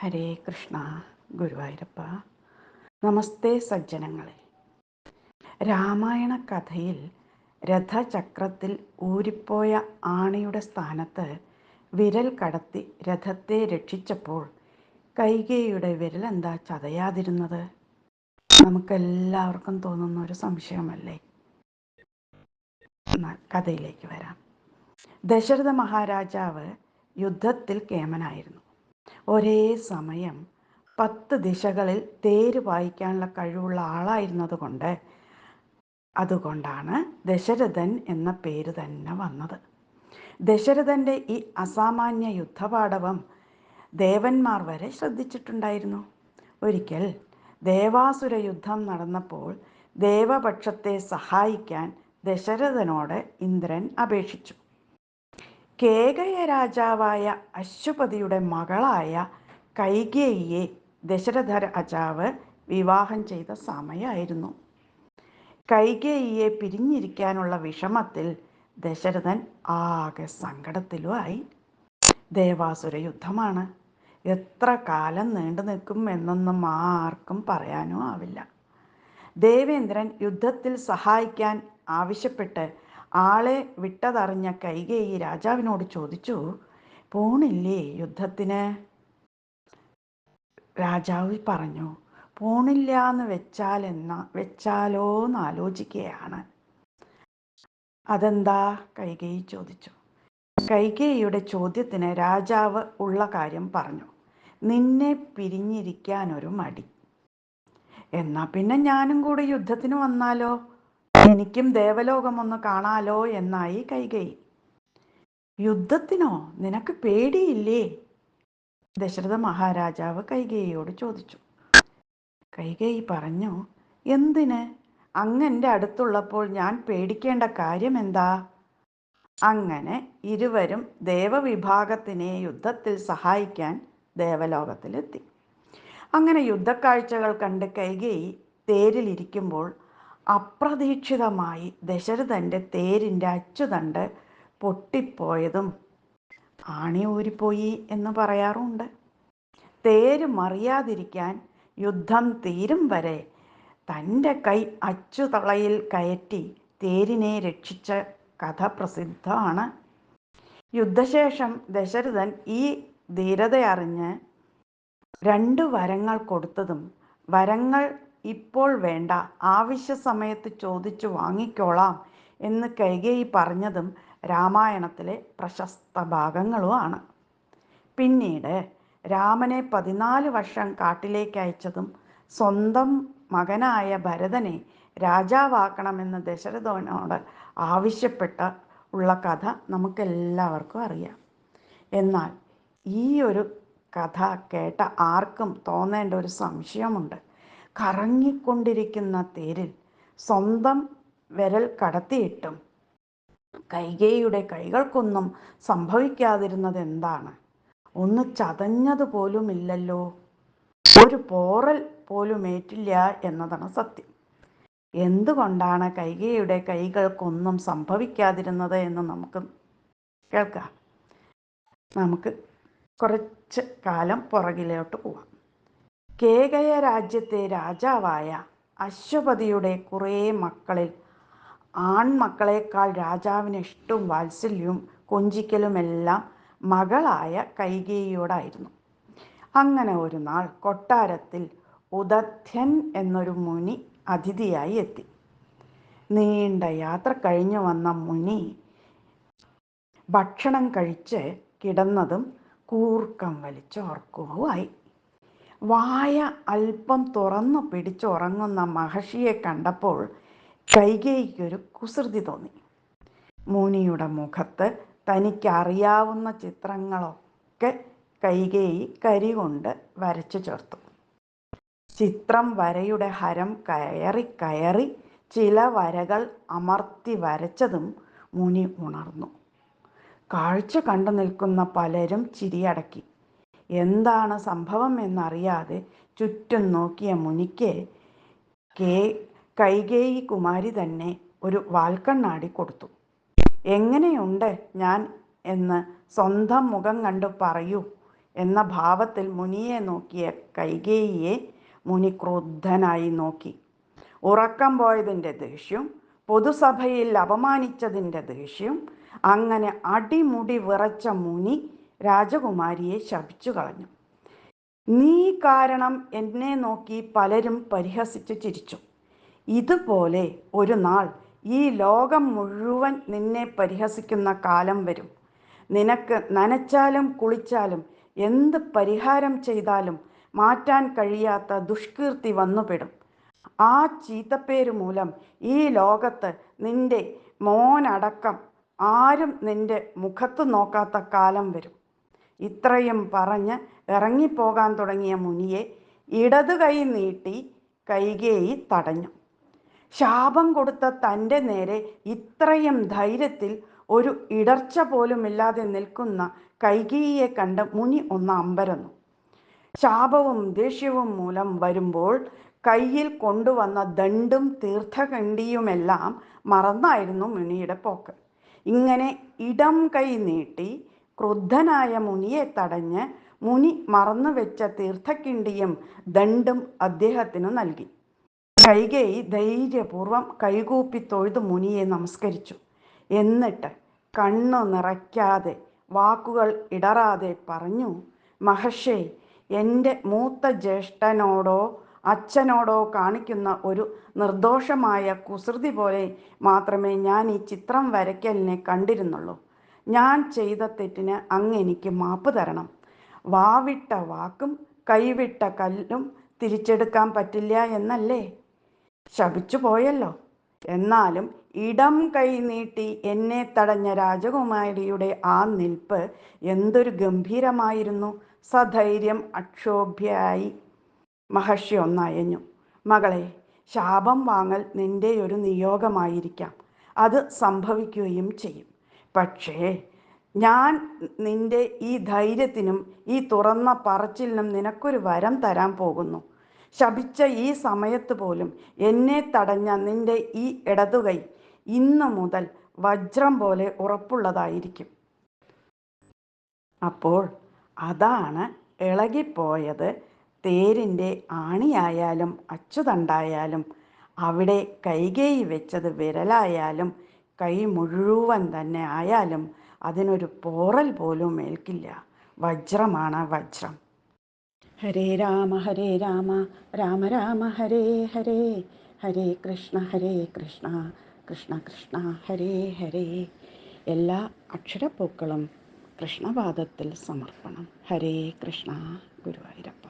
ഹരേ കൃഷ്ണ ഗുരുവായൂരപ്പ. നമസ്തേ സജ്ജനങ്ങളെ. രാമായണ കഥയിൽ രഥചക്രത്തിൽ ഊരിപ്പോയ ആണിയുടെ സ്ഥാനത്ത് വിരൽ കടത്തി രഥത്തെ രക്ഷിച്ചപ്പോൾ കൈകേയിയുടെ വിരൽ എന്താ ചതയാതിരുന്നത്? നമുക്കെല്ലാവർക്കും തോന്നുന്ന ഒരു സംശയമല്ലേ? കഥയിലേക്ക് വരാം. ദശരഥ മഹാരാജാവ് യുദ്ധത്തിൽ കേമനായിരുന്നു. ഒരേ സമയം പത്ത് ദിശകളിൽ തേര് വായിക്കാനുള്ള കഴിവുള്ള ആളായിരുന്നത് കൊണ്ട് അതുകൊണ്ടാണ് ദശരഥൻ എന്ന പേര് തന്നെ വന്നത്. ദശരഥന്റെ ഈ അസാമാന്യ യുദ്ധപാടവം ദേവന്മാർ വരെ ശ്രദ്ധിച്ചിട്ടുണ്ടായിരുന്നു. ഒരിക്കൽ ദേവാസുര യുദ്ധം നടന്നപ്പോൾ ദേവപക്ഷത്തെ സഹായിക്കാൻ ദശരഥനോട് ഇന്ദ്രൻ അപേക്ഷിച്ചു. കേകയ രാജാവായ അശ്വപതിയുടെ മകളായ കൈകേയിയെ ദശരഥ രാജാവ് വിവാഹം ചെയ്ത സമയമായിരുന്നു കൈകേയിയെ പിരിഞ്ഞിരിക്കാനുള്ള വിഷമത്തിൽ ദശരഥൻ ആകെ സങ്കടത്തിലുമായി. ദേവാസുര യുദ്ധമാണ്. എത്ര കാലം നീണ്ടു നിൽക്കും എന്നൊന്നും ആർക്കും പറയാനും ആവില്ല. ദേവേന്ദ്രൻ യുദ്ധത്തിൽ സഹായിക്കാൻ ആവശ്യപ്പെട്ട് ആളെ വിട്ടതറിഞ്ഞ കൈകേയി രാജാവിനോട് ചോദിച്ചു പോണില്ലേ യുദ്ധത്തിന്? രാജാവ് പറഞ്ഞു പോണില്ല എന്ന് വെച്ചാൽ എന്ന വെച്ചാലോ എന്ന് ആലോചിക്കുകയാണ് അതെന്താ? കൈകേയി ചോദിച്ചു. കൈകേയിയുടെ ചോദ്യത്തിന് രാജാവ് ഉള്ള കാര്യം പറഞ്ഞു നിന്നെ പിരിഞ്ഞിരിക്കാനൊരു മടി. എന്നാ പിന്നെ ഞാനും കൂടെ യുദ്ധത്തിന് വന്നാലോ? എനിക്കും ദേവലോകമൊന്ന് കാണാലോ എന്നായി കൈകൈ. യുദ്ധത്തിനോ? നിനക്ക് പേടിയില്ലേ? ദശരഥ മഹാരാജാവ് കൈകേയിയോട് ചോദിച്ചു. കൈകേയി പറഞ്ഞു എന്തിന്? അങ്ങന്റെ അടുത്തുള്ളപ്പോൾ ഞാൻ പേടിക്കേണ്ട കാര്യം എന്താ അങ്ങനെ ഇരുവരും ദേവവിഭാഗത്തിനെ യുദ്ധത്തിൽ സഹായിക്കാൻ ദേവലോകത്തിലെത്തി. അങ്ങനെ യുദ്ധക്കാഴ്ചകൾ കണ്ട് കൈകേയി തേരിലിരിക്കുമ്പോൾ അപ്രതീക്ഷിതമായി ദശരഥന്റെ തേരിന്റെ അച്ചുതണ്ട് പൊട്ടിപ്പോയതും ആണി ഊരിപ്പോയി എന്ന് പറയാറുണ്ട്. തേര് മറിയാതിരിക്കാൻ യുദ്ധം തീരും വരെ തന്റെ കൈ അച്ചുതളയിൽ കയറ്റി തേരിനെ രക്ഷിച്ച കഥ പ്രസിദ്ധമാണ്. യുദ്ധശേഷം ദശരഥൻ ഈ ധീരത അറിഞ്ഞ് രണ്ട് വരങ്ങൾ കൊടുത്തതും വരങ്ങൾ ഇപ്പോൾ വേണ്ട. ആവശ്യ സമയത്ത് ചോദിച്ചു വാങ്ങിക്കോളാം എന്ന് കൈകേയി പറഞ്ഞതും രാമായണത്തിലെ പ്രശസ്ത ഭാഗങ്ങളുമാണ് പിന്നീട് രാമനെ പതിനാല് വർഷം കാട്ടിലേക്ക് അയച്ചതും സ്വന്തം മകനായ ഭരതനെ രാജാവാക്കണമെന്ന് ദശരഥനോട് ആവശ്യപ്പെട്ട ഉള്ള കഥ നമുക്കെല്ലാവർക്കും അറിയാം. എന്നാൽ ഈ ഒരു കഥ കേട്ട ആർക്കും തോന്നേണ്ട ഒരു സംശയമുണ്ട്. കറങ്ങിക്കൊണ്ടിരിക്കുന്ന തേരിൽ സ്വന്തം വിരൽ കടത്തിയിട്ടും കൈകേയുടെ കൈകൾക്കൊന്നും സംഭവിക്കാതിരുന്നത് എന്താണ് ഒന്ന് ചതഞ്ഞത് പോലുമില്ലല്ലോ. ഒരു പോറൽ പോലും ഏറ്റില്ല എന്നതാണ് സത്യം. എന്തുകൊണ്ടാണ് കൈകേയുടെ കൈകൾക്കൊന്നും സംഭവിക്കാതിരുന്നത് എന്ന് നമുക്ക് കേൾക്കാം. നമുക്ക് കുറച്ച് കാലം പുറകിലോട്ട് പോവാം. കേകയ രാജ്യത്തെ രാജാവായ അശ്വപതിയുടെ കുറേ മക്കളിൽ ആൺമക്കളേക്കാൾ രാജാവിന് ഇഷ്ടവും വാത്സല്യവും കൊഞ്ചിക്കലുമെല്ലാം മകളായ കൈകേയിയോടായിരുന്നു. അങ്ങനെ ഒരു നാൾ കൊട്ടാരത്തിൽ ഉദധ്യൻ എന്നൊരു മുനി അതിഥിയായി എത്തി. നീണ്ട യാത്ര കഴിഞ്ഞു വന്ന മുനി ഭക്ഷണം കഴിച്ച് കിടന്നതും കൂർക്കം വലിച്ചോർക്കുമായി വായ അല്പം തുറന്നു പിടിച്ചുറങ്ങുന്ന മഹർഷിയെ കണ്ടപ്പോൾ കൈകേയിക്കൊരു കുസൃതി തോന്നി. മുനിയുടെ മുഖത്ത് തനിക്കറിയാവുന്ന ചിത്രങ്ങളൊക്കെ കൈകേയി കരി കൊണ്ട് വരച്ചു ചേർത്തു. ചിത്രം വരയുടെ ഹരം കയറി കയറി ചില വരകൾ അമർത്തി വരച്ചതും മുനി ഉണർന്നു. കാഴ്ച കണ്ടു നിൽക്കുന്ന പലരും ചിരിയടക്കി. എന്താണ് സംഭവം എന്നറിയാതെ ചുറ്റും നോക്കിയ മുനിക്ക് കേ കൈകേയി കുമാരി തന്നെ ഒരു വാൽക്കണ്ണാടി കൊടുത്തു എങ്ങനെയുണ്ട് ഞാൻ എന്ന് സ്വന്തം മുഖം കണ്ടു പറയൂ എന്ന ഭാവത്തിൽ മുനിയെ നോക്കിയ കൈകേയിയെ മുനി ക്രുദ്ധനായി നോക്കി. ഉറക്കം പോയതിന്റെ ദേഷ്യം പൊതുസഭയിൽ അപമാനിച്ചതിന്റെ ദേഷ്യം അങ്ങനെ അടിമുടി വിറച്ച മുനി രാജകുമാരിയെ ശപിച്ചു കളഞ്ഞു. നീ കാരണം എന്നെ നോക്കി പലരും പരിഹസിച്ചു ചിരിച്ചു. ഇതുപോലെ ഒരു നാൾ ഈ ലോകം മുഴുവൻ നിന്നെ പരിഹസിക്കുന്ന കാലം വരും. നിനക്ക് നനച്ചാലും കുളിച്ചാലും എന്ത് പരിഹാരം ചെയ്താലും മാറ്റാൻ കഴിയാത്ത ദുഷ്കീർത്തി വന്നുപെടും ആ ചീത്തപ്പേര് മൂലം ഈ ലോകത്ത് നിന്റെ മോനടക്കം ആരും നിന്റെ മുഖത്ത് നോക്കാത്ത കാലം വരും. ഇത്രയും പറഞ്ഞ് ഇറങ്ങിപ്പോകാൻ തുടങ്ങിയ മുനിയെ ഇടതു കൈ നീട്ടി കൈകേയി തടഞ്ഞു. ശാപം കൊടുത്ത തന്റെ നേരെ ഇത്രയും ധൈര്യത്തിൽ ഒരു ഇടർച്ച പോലുമില്ലാതെ നിൽക്കുന്ന കൈകേയിയെ കണ്ട് മുനി ഒന്ന് അമ്പരന്നു. ശാപവും ദേഷ്യവും മൂലം വരുമ്പോൾ കയ്യിൽ കൊണ്ടുവന്ന ദണ്ടും തീർത്ഥകണ്ടിയുമെല്ലാം മറന്നായിരുന്നു മുനിയുടെ പോക്ക്. ഇങ്ങനെ ഇടം കൈ നീട്ടി ക്രുദ്ധനായ മുനിയെ തടഞ്ഞ് മുനി മറന്നു വെച്ച തീർത്ഥക്കിണ്ടിയും ദണ്ടും അദ്ദേഹത്തിന് നൽകി. കൈകേയി ധൈര്യപൂർവം കൈകൂപ്പി തൊഴുത് മുനിയെ നമസ്കരിച്ചു. എന്നിട്ട് കണ്ണു നിറയ്ക്കാതെ വാക്കുകൾ ഇടറാതെ പറഞ്ഞു മഹർഷേ എന്റെ മൂത്ത ജ്യേഷ്ഠനോടോ അച്ഛനോടോ കാണിക്കുന്ന ഒരു നിർദോഷമായ കുസൃതി പോലെ മാത്രമേ ഞാൻ ഈ ചിത്രം വരയ്ക്കലിനെ കണ്ടിരുന്നുള്ളൂ. ഞാൻ ചെയ്ത തെറ്റിന് അങ്ങ് എനിക്ക് മാപ്പ് തരണം. വാവിട്ട വാക്കും കൈവിട്ട കല്ലും തിരിച്ചെടുക്കാൻ പറ്റില്ല എന്നല്ലേ? ശപിച്ചു പോയല്ലോ. എന്നാലും ഇടം കൈ നീട്ടി എന്നെ തടഞ്ഞ രാജകുമാരിയുടെ ആ നിൽപ്പ് എന്തൊരു ഗംഭീരമായിരുന്നു. സധൈര്യം അക്ഷോഭ്യായി. മഹർഷി ഒന്നയഞ്ഞു. മകളെ ശാപം വാങ്ങൽ നിന്റെ ഒരു നിയോഗമായിരിക്കാം. അത് സംഭവിക്കുകയും ചെയ്യും. പക്ഷേ ഞാൻ നിന്റെ ഈ ധൈര്യത്തിനും ഈ തുറന്ന പറച്ചിലിനും നിനക്കൊരു വരം തരാൻ പോകുന്നു. ശപിച്ച ഈ സമയത്ത് പോലും എന്നെ തടഞ്ഞ നിന്റെ ഈ ഇടതുകൈ ഇന്നു മുതൽ വജ്രം പോലെ ഉറപ്പുള്ളതായിരിക്കും. അപ്പോൾ അതാണ് ഇളകിപ്പോയത് തേരിന്റെ ആണിയായാലും അച്ചുതണ്ടായാലും അവിടെ കൈകേയി വെച്ചത് വിരലായാലും കൈ മുഴുവൻ തന്നെ ആയാലും അതിനൊരു പോറൽ പോലും ഏൽക്കില്ല. വജ്രമാണ് വജ്രം. ഹരേ രാമ ഹരേ രാമ രാമ രാമ ഹരേ ഹരേ ഹരേ കൃഷ്ണ ഹരേ കൃഷ്ണ കൃഷ്ണ കൃഷ്ണ ഹരേ ഹരേ. എല്ലാ അക്ഷരപ്പൂക്കളും കൃഷ്ണപാദത്തിൽ സമർപ്പണം. ഹരേ കൃഷ്ണ ഗുരുവായൂരം